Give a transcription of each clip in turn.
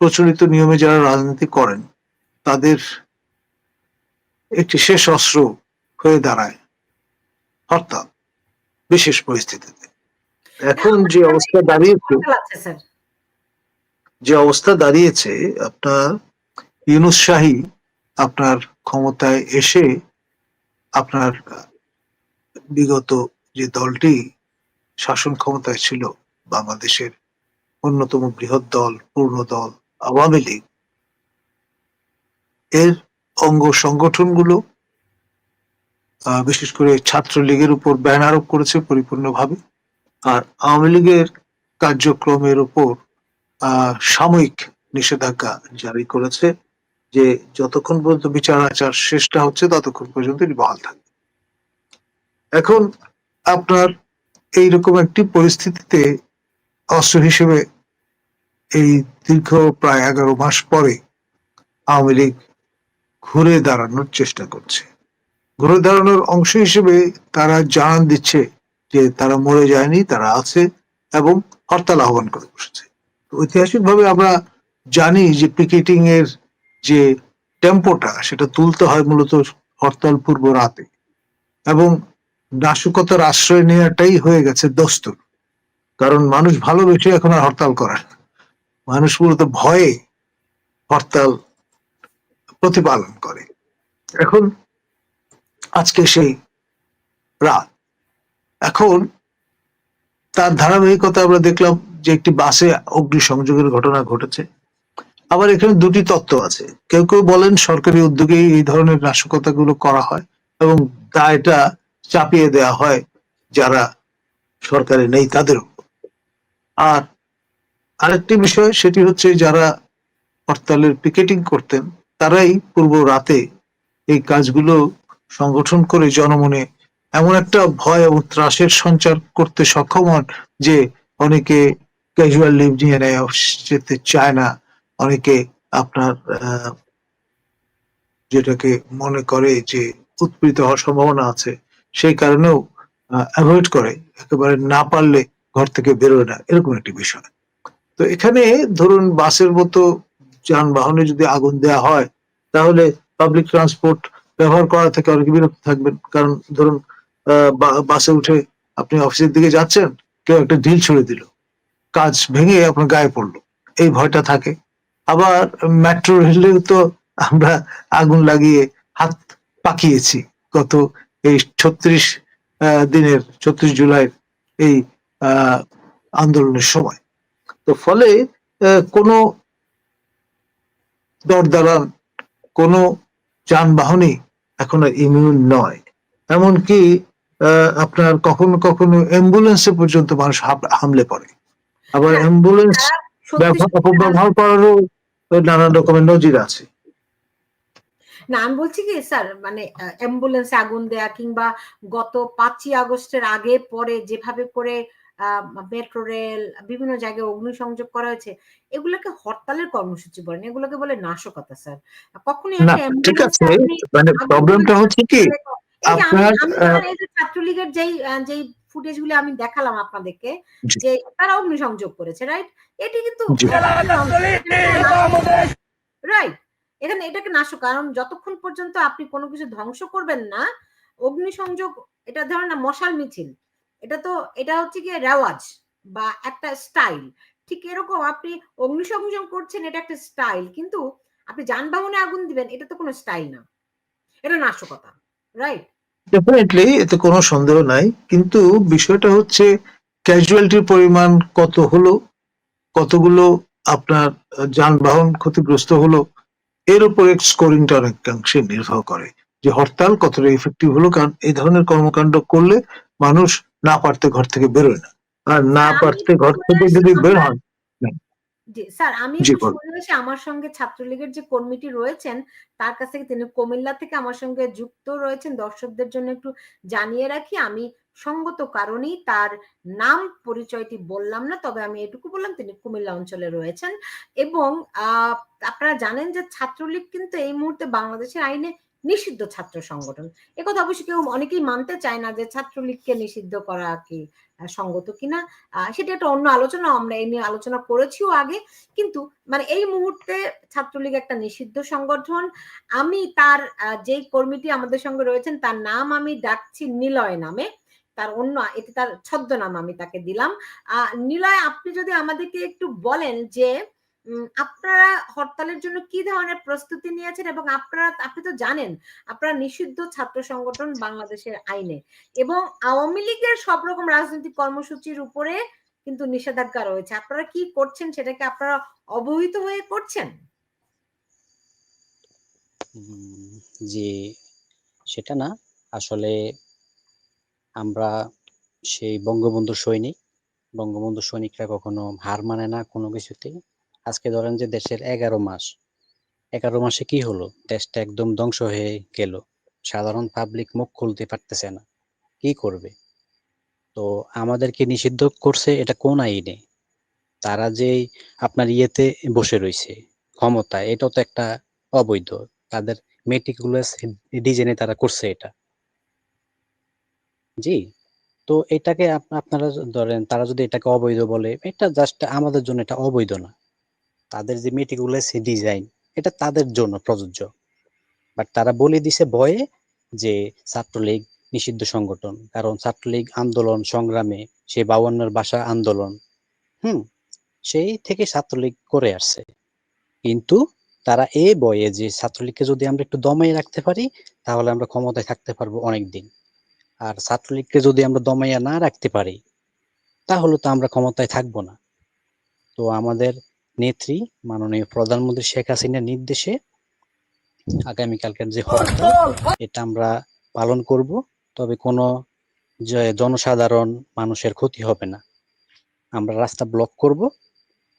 প্রচলিত নিয়মে যারা রাজনীতি করেন তাদের একটি শেষ অস্ত্র হয়ে দাঁড়ায় হরতাল বিশেষ পরিস্থিতিতে। এখন যে অবস্থা দাঁড়িয়েছে যে অবস্থা দাঁড়িয়েছে আপনার ইউনুস শাহী আপনার ক্ষমতায় এসে আপনার বিগত যে দলটি শাসন ক্ষমতায় ছিল বাংলাদেশের অন্যতম বৃহৎ দল পূর্ণ দল আওয়ামী লীগ এর অঙ্গ সংগঠনগুলো বিশেষ করে ছাত্রলীগের উপর ব্যান আরোপ করেছে পরিপূর্ণভাবে। আর আওয়ামী লীগের কার্যক্রমের উপর সাময়িক নিষেধাজ্ঞা জারি করেছে যে যতক্ষণ পর্যন্ত বিচার আচার শেষটা হচ্ছে ততক্ষণ পর্যন্ত এটি বহাল থাকবে। এখন আপনার এইরকম একটি পরিস্থিতিতে অস্ত্র হিসেবে এই দীর্ঘ প্রায় এগারো মাস পরে আওয়ামী লীগ ঘুরে দাঁড়ানোর চেষ্টা করছে। ঘুরে দাঁড়ানোর অংশ হিসেবে তারা জানান দিচ্ছে যে তারা মরে যায়নি, তারা আছে এবং হরতাল আহ্বান করে বসেছে। ঐতিহাসিকভাবে আমরা জানি যে পিকেটিং এর যে টেম্পোটা, সেটা তুলতে হয় মূলত হরতাল পূর্ব রাতে এবং নাশকতার আশ্রয় নেওয়াটাই হয়ে গেছে দস্তুর। কারণ মানুষ ভালোবেসে এখন আর হরতাল করে না। মানুষ মূলত ভয়ে হরতাল প্রতিপালন করে। এখন আজকে সেই রাত। এখন তার ধারাবাহিকতা আমরা দেখলাম যে একটি বাসে অগ্নিসংযোগের ঘটনা ঘটেছে। আবার এখানে দুটি তত্ত্ব আছে। কেউ কেউ বলেন সরকারি উদ্যোগে এই ধরনের নাশকতাগুলো করা হয় এবং দায়টা চাপিয়ে দেওয়া হয় যারা সরকারে নেই তাদের। আর আরেকটি বিষয় সেটি হচ্ছে যারা হরতালের পিকেটিং করতেন, তারাই পূর্ব রাতে এই কাজগুলো সংগঠন করে জনমনে এমন একটা ভয় এবং ত্রাসের সঞ্চার করতে সক্ষম হন যে অনেকে ক্যাজুয়াল লিভ নিয়ে নেয় যেতে চায় না, অনেকে আপনার যেটাকে মনে করে যে উৎপীড়িত হওয়ার সম্ভাবনা আছে, সেই কারণেও অ্যাভয়েড করে, একেবারে না পারলে ঘর থেকে বেরোয় না, এরকম একটি বিষয়। তো এখানে ধরুন বাসের মতো যানবাহনে যদি আগুন দেওয়া হয়, তাহলে পাবলিক ট্রান্সপোর্ট ব্যবহার করা থেকে অনেকে বিরক্ত থাকবেন। কারণ ধরুন বাসে উঠে আপনি অফিসের দিকে যাচ্ছেন, কেউ একটা ঢিল ছুড়ে দিল, কাজ ভেঙে আপনার গায়ে পড়ল, এই ভয়টা থাকে। আবার মেট্রো রেলেও তো আমরা আগুন লাগিয়ে হাত পাকিয়েছি গত এই ছত্রিশ দিনের, ছত্রিশ জুলাই এই আন্দোলনের সময়। তো ফলে কোনো দরদারান কোনো যানবাহনই এখন আর ইমিউন নয়। এমনকি আপনার কখনো কখনো অ্যাম্বুলেন্সে পর্যন্ত মানুষ হামলে পড়ে। আবার হ্যাঁ, অ্যাম্বুলেন্স ব্যবহার অপব্যবহার করারও নানান রকমের নজির আছে। না আমি বলছি কি স্যার? মানে অ্যাম্বুলেন্সে আগুন দেয়া কিংবা গত পাঁচই আগস্টের আগে পরে যেভাবে করে মেট্রো রেল বিভিন্ন জায়গায় অগ্নিসংযোগ করা হয়েছে এগুলোকে হরতালের কর্মসূচি বলেন এগুলোকে বলে নাশকতা স্যার কখনোই ঠিক আছে মানে প্রবলেমটা হচ্ছে কি আপনার, ছাত্রলীগের যেই যেই ফুটেজগুলো আমি দেখালাম আপনাদেরকে যে তারা অগ্নিসংযোগ করেছে রাইট এটি কিন্তু রাইট এখানে এটাকে নাশ কারণ যতক্ষণ পর্যন্ত আপনি কোনো কিছু ধ্বংস করবেন না অগ্নিসংযোগ এটা ধরেন না মশাল মিছিল এটা তো, এটা হচ্ছে গিয়ে রেওয়াজ বা একটা স্টাইল। ঠিক এরকম আপনি অগ্নিসংযোগ করছেন, এটা একটা স্টাইল, কিন্তু আপনি যানবাহনে আগুন দিবেন, এটা তো কোনো স্টাইল না। এটা নাশকতা, রাইট? ডেফিনেটলি এতে কোনো সন্দেহ নাই, কিন্তু বিষয়টা হচ্ছে ক্যাজুয়ালিটির পরিমাণ কত হলো, কতগুলো আপনার যানবাহন ক্ষতিগ্রস্ত হলো, এর উপরে স্কোরিংটা অনেকাংশে নির্ভর করে। যে হরতাল কতটা ইফেক্টিভ হলো, কারণ এই ধরনের কর্মকাণ্ড করলে মানুষ না পারতে ঘর থেকে বেরোয় না। আর না পারতে ঘর থেকে যদি বের হন জি স্যার আমি জি, একটু বলুন। শুনে এসে আমার সঙ্গে ছাত্রলীগের যে কর্মীটি রয়েছেন তার কাছ থেকে তিনি কুমিল্লা থেকে আমার সঙ্গে যুক্ত রয়েছেন। দর্শকদের জন্য একটু জানিয়ে রাখি আমি সঙ্গত কারণেই তার নাম পরিচয়টি বললাম না তবে আমি এটুকু বললাম তিনি কুমিল্লা অঞ্চলে রয়েছেন। এবং আহ, আপনারা জানেন যে ছাত্রলীগ কিন্তু এই মুহূর্তে বাংলাদেশের আইনে নিষিদ্ধ ছাত্র সংগঠন। একথা অবশ্য কেউ অনেকেই মানতে চায় না যে ছাত্রলীগকে নিষিদ্ধ করা কি সঙ্গত কিনা। সেটা একটা অন্য আলোচনা আমরা এই নিয়ে আলোচনা করেছিও আগে। কিন্তু মানে এই মুহূর্তে ছাত্রলীগ একটা নিষিদ্ধ সংগঠন। আমি তার যেই কর্মীটি আমাদের সঙ্গে রয়েছেন তার নাম আমি ডাকছি নিলয় নামে। তার অন্য এতে তার ছদ্মনাম আমি তাকে দিলাম। আহ, নিলয় আপনি যদি আমাদেরকে একটু বলেন যে আপনারা হরতালের জন্য কি ধরনের প্রস্তুতি নিয়েছেন এবং আপনারা, আপনি তো জানেন, আপনারা নিষিদ্ধ ছাত্র সংগঠন বাংলাদেশের আইনে এবং আওয়ামী লীগের সব রকম রাজনৈতিক কর্মসূচির উপরে কিন্তু নিষেধাজ্ঞা রয়েছে। আপনারা কি করছেন সেটাকে আপনারা অবহিত হয়ে করছেন? যে সেটা না, আসলে আমরা সেই বঙ্গবন্ধু সৈনিক বঙ্গবন্ধু সৈনিকরা কখনো হার মানে না কোনো কিছুতেই। আজকে ধরেন যে দেশের এগারো মাস, এগারো মাসে কি হলো? দেশটা একদম ধ্বংস হয়ে গেল। সাধারণ পাবলিক মুখ খুলতে পারতেছে না। কি করবে? তো আমাদেরকে নিষিদ্ধ করছে এটা কোন আইনে? তারা যে আপনার ইয়েতে বসে রয়েছে ক্ষমতা এটাও তো একটা অবৈধ। তাদের মেটিকুলাস ডিজাইনে তারা করছে এটা। জি, তো এটাকে আপনারা ধরেন তারা যদি এটাকে অবৈধ বলে, এটা জাস্ট আমাদের জন্য এটা অবৈধ না। তাদের যে মেটিকুলাস ডিজাইন এটা তাদের জন্য প্রযোজ্য। বাট তারা বলে দিছে ভয়ে যে ছাত্রলীগ নিষিদ্ধ সংগঠন, কারণ ছাত্রলীগ আন্দোলন সংগ্রামে সে বাউান্নর ভাষা আন্দোলন, হুম, সেই থেকে ছাত্রলীগ করে আসছে। কিন্তু তারা এ বয়ে যে ছাত্রলীগকে যদি আমরা একটু দমাই রাখতে পারি, তাহলে আমরা ক্ষমতায় থাকতে পারব অনেক দিন আর ছাত্রলীগকে যদি আমরা দমাইয়া না রাখতে পারি, তাহলে তো আমরা ক্ষমতায় থাকব না। তো আমাদের নেত্রী মাননীয় প্রধানমন্ত্রী শেখ হাসিনার নির্দেশে আগামীকালকের যে হরতাল, এটা আমরা পালন করব, তবে কোনো জনসাধারণ মানুষের ক্ষতি হবে না। আমরা রাস্তা ব্লক করব,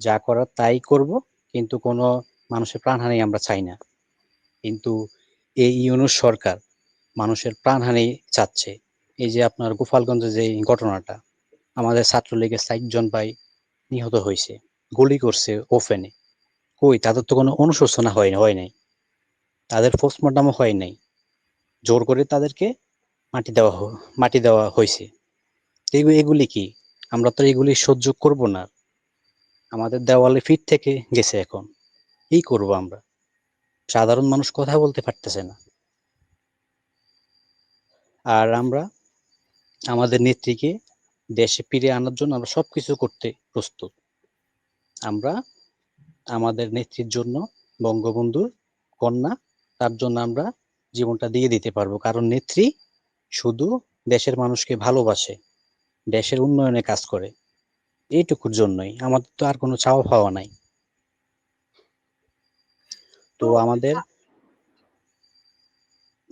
যা করার তাই করব, কিন্তু কোনো মানুষের প্রাণহানি আমরা চাই না। কিন্তু এই ইউনুস সরকার মানুষের প্রাণহানি চাচ্ছে। এই যে আপনার গোপালগঞ্জে যে ঘটনাটা, আমাদের ছাত্রলীগের জন ভাই নিহত হয়েছে। গুলি করছে ওপেনে। কই, তাদের তো কোনো অনুশোচনা হয় হয় নাই। তাদের পোস্টমর্টমও হয় নাই। জোর করে তাদেরকে মাটি দেওয়া মাটি দেওয়া হয়েছে এগুলি কি? আমরা তো এগুলি সহ্য করব না। আমাদের দেওয়ালে ফিট থেকে গেছে এখন। কি করব আমরা। সাধারণ মানুষ কথা বলতে পারতেছে না। আর আমরা, আমাদের নেত্রীকে দেশে ফিরে আনার জন্য আমরা সবকিছু করতে প্রস্তুত। আমরা আমাদের নেত্রীর জন্য বঙ্গবন্ধুর কন্যা তার জন্য আমরা জীবনটা দিয়ে দিতে পারব। কারণ নেত্রী শুধু দেশের মানুষকে ভালোবাসে দেশের উন্নয়নে কাজ করে। এইটুকুর জন্যই। আমাদের তো আর কোনো চাওয়া পাওয়া নাই। তো তো আমাদের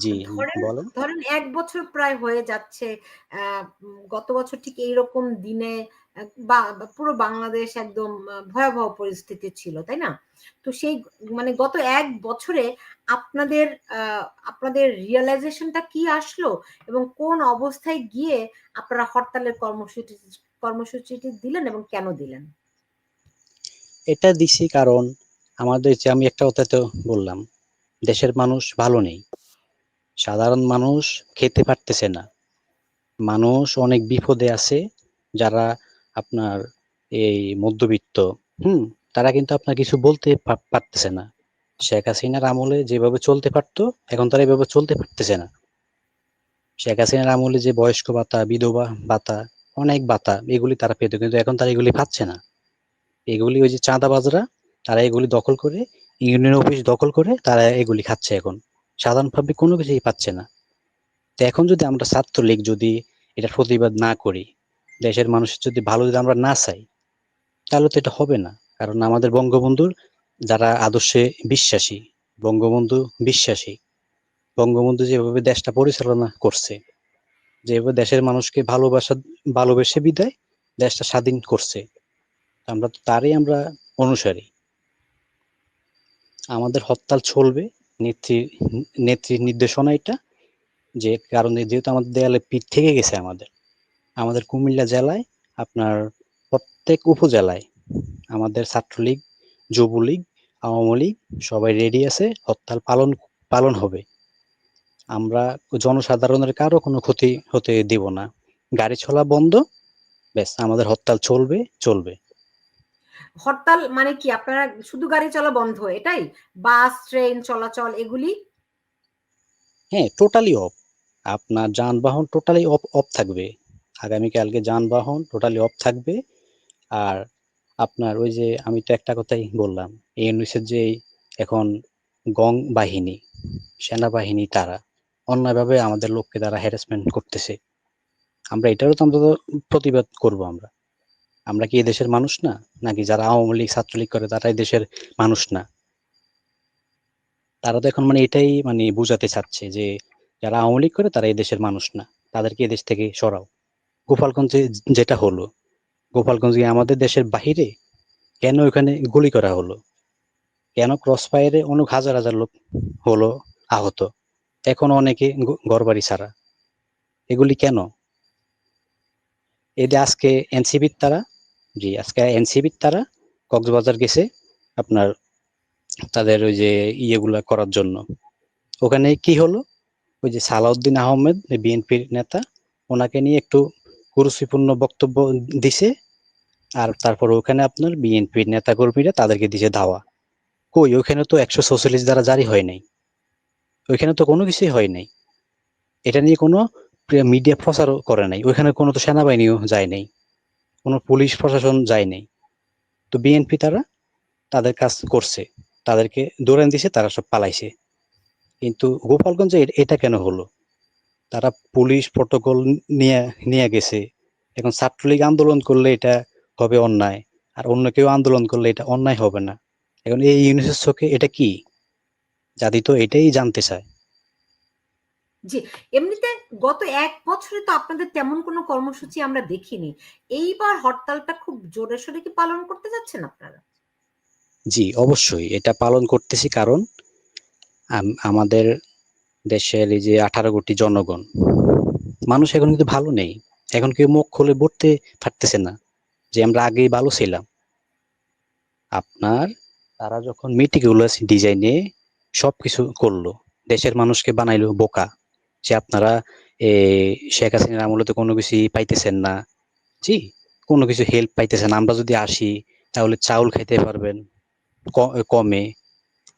জি ধরেন ধরেন এক বছর প্রায় হয়ে যাচ্ছে গত বছর ঠিক এইরকম দিনে বা পুরো বাংলাদেশ একদম ভয়াবহ পরিস্থিতি ছিল তাই না? তো সেই মানে গত এক বছরে আপনাদের আপনাদের রিয়েলাইজেশনটা কি আসলো? এবং কোন অবস্থায় গিয়ে আপনারা হরতালের কর্মসূচি কর্মসূচিটি দিলেন এবং কেন দিলেন? এটা দিছি কারণ আমাদের যে আমি একটা কথা তো বললাম দেশের মানুষ ভালো নেই। সাধারণ মানুষ খেতে পারতেছে না। মানুষ অনেক বিপদে আছে, যারা আপনার এই মধ্যবিত্ত, হুম, তারা কিন্তু আপনার কিছু বলতে পারতেছে না। শেখ হাসিনার আমলে যেভাবে চলতে পারতো, এখন তারা এভাবে চলতে পারতেছে না। শেখ হাসিনার আমলে যে বয়স্ক ভাতা, বিধবা ভাতা, অনেক ভাতা, এগুলি তারা পেত, কিন্তু এখন তারা এগুলি পাচ্ছে না। এগুলি ওই যে চাঁদাবাজরা, তারা এগুলি দখল করে, ইউনিয়ন অফিস দখল করে, তারা এগুলি খাচ্ছে এখন। সাধারণ পাবলিক কোনো কিছুই পাচ্ছে না। তো এখন যদি আমরা ছাত্রলীগ যদি এটা প্রতিবাদ না করি, দেশের মানুষের যদি ভালো যদি আমরা না চাই, তাহলে তো এটা হবে না। কারণ আমাদের বঙ্গবন্ধুর যারা আদর্শে বিশ্বাসী, বঙ্গবন্ধু বিশ্বাসী, বঙ্গবন্ধু যেভাবে দেশটা পরিচালনা করছে, যেভাবে দেশের মানুষকে ভালোবাসা, ভালোবেসে বিদায় দেশটা স্বাধীন করছে আমরা তো তারই আমরা অনুসারী। আমাদের হরতাল চলবে নেত্রীর নির্দেশনা এটা যে কারণে যেহেতু আমাদের দেয়ালে পিঠ থেকে গেছে আমাদের। আমাদের কুমিল্লা জেলায় আপনার প্রত্যেক উপজেলায় আমাদের ছাত্রলীগ, যুবলীগ, আওয়ামী লীগ সবাই রেডি আছে, হরতাল পালন পালন হবে। আমরা জনসাধারণের কারও কোনো ক্ষতি হতে দেব না। গাড়ি চলা বন্ধ, ব্যাস, আমাদের হরতাল চলবে চলবে। হরতাল মানে কি? আপনারা শুধু গাড়ি চলা বন্ধ, এটাই? বাস, ট্রেন, চলাচল, এগুলি? হ্যাঁ টোটালি অফ আপনার যানবাহন টোটালি অফ অফ থাকবে। আগামীকালকে যানবাহন টোটালি অফ থাকবে। আর আপনার ওই যে আমি তো একটা কথাই বললাম, ইউনিসের যে এখন গং বাহিনী, সেনাবাহিনী তারা, অন্যায়ভাবে আমাদের লোককে তারা হ্যারাসমেন্ট করতেছে। আমরা এটারও তো অন্তত প্রতিবাদ করব আমরা। আমরা কি দেশের মানুষ না? নাকি যারা আওয়ামী লীগ, ছাত্রলীগ করে তারা এই দেশের মানুষ না? তারা তো এখন মানে এটাই মানে বুঝাতে চাচ্ছে যে যারা আওয়ামী লীগ করে তারা এই দেশের মানুষ না। তাদেরকে এদেশ থেকে সরাও। গোপালগঞ্জে যেটা হলো গোপালগঞ্জে আমাদের দেশের বাহিরে কেন ওখানে গুলি করা হলো? কেন ক্রস ফায়ারে অনেক হাজার হাজার লোক হলো, আহত? এখন অনেকে ঘর বাড়ি ছাড়া। এগুলি কেন? যে আজকে এনসিবির তারা জি, আজকে এনসিবির তারা কক্সবাজার গেছে আপনার তাদের ওই যে ইয়েগুলা করার জন্য। ওখানে কি হলো? ওই যে সালাউদ্দিন আহমেদ বিএনপির নেতা, ওনাকে নিয়ে একটু কুরুচিপূর্ণ বক্তব্য দিছে আর তারপর ওখানে আপনার বিএনপির নেতা কর্মীরা তাদেরকে দিছে ধাওয়া কই, ওখানে তো একশো চৌচল্লিশ দ্বারা জারি হয় নাই। ওইখানে তো কোনো কিছুই হয় নাই। এটা নিয়ে কোনো মিডিয়া প্রচারও করে নাই। ওইখানে কোনো তো সেনাবাহিনীও যায় নাই। কোনো পুলিশ প্রশাসন যায়নি। তো বিএনপি তারা তাদের কাজ করছে। তাদেরকে দৌড়ান দিছে, তারা সব পালাইছে। কিন্তু গোপালগঞ্জে এটা কেন হলো? তারা পুলিশ প্রটোকল নিয়ে নিয়ে গেছে। এখন ছাত্রলীগ আন্দোলন করলে এটা হবে অন্যায়। আর অন্য কেউ আন্দোলন করলে এটা অন্যায় হবে না। এখন এই ইউনিসেফ চোখে এটা কি? জাতি তো এটাই জানতে চায়। এমনিতে গত এক বছরে তো আপনাদের তেমন কোনো কর্মসূচি আমরা দেখিনি। এইবার হরতালটা খুব জোরে সোরে কি পালন করতে যাচ্ছেন আপনারা? জি, অবশ্যই। এটা পালন করতেছি কারণ আম- আমাদের দেশের এই যে আঠারো কোটি জনগণ, মানুষ এখন কিন্তু ভালো নেই। এখন কেউ মুখ খুলে বলতে পারতেছে না যে আমরা আগেই ভালো ছিলাম। আপনার, তারা যখন মেটিকুলাস ডিজাইনে সবকিছু করল, দেশের মানুষকে বানাইলো বোকা। যে আপনারা শেখ হাসিনার আমলে তো কোনো কিছুই পাইতেছেন না। জি, কোনো কিছু হেল্প পাইতেছেন আমরা যদি আসি, তাহলে চাউল খাইতে পারবেন কমে।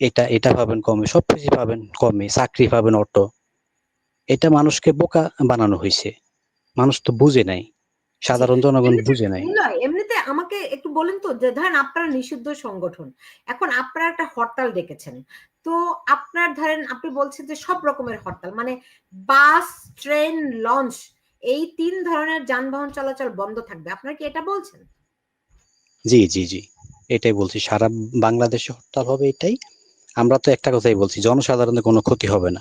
এটা এটা পাবেন কমে সব কিছু পাবেন কমে। চাকরি পাবেন অটো। এটা মানুষকে বোকা বানানো হয়েছে মানুষ তো বুঝে নাই। সাধারণ জনগণ বুঝে নাই। এমনিতে আমাকে একটু বলেন তো যে ধরেন আপনারা নিষিদ্ধ সংগঠন এখন আপনারা একটা হরতাল ডেকেছেন। তো আপনার ধরেন আপনি বলছেন যে সব রকমের হরতাল মানে বাস ট্রেন লঞ্চ এই তিন ধরনের যানবাহন চলাচল বন্ধ থাকবে। আপনারা কি এটা বলছেন? জি জি জি এটাই বলছি। সারা বাংলাদেশে হরতাল হবে এটাই। আমরা তো একটা কথাই বলছি জনসাধারণের কোনো ক্ষতি হবে না।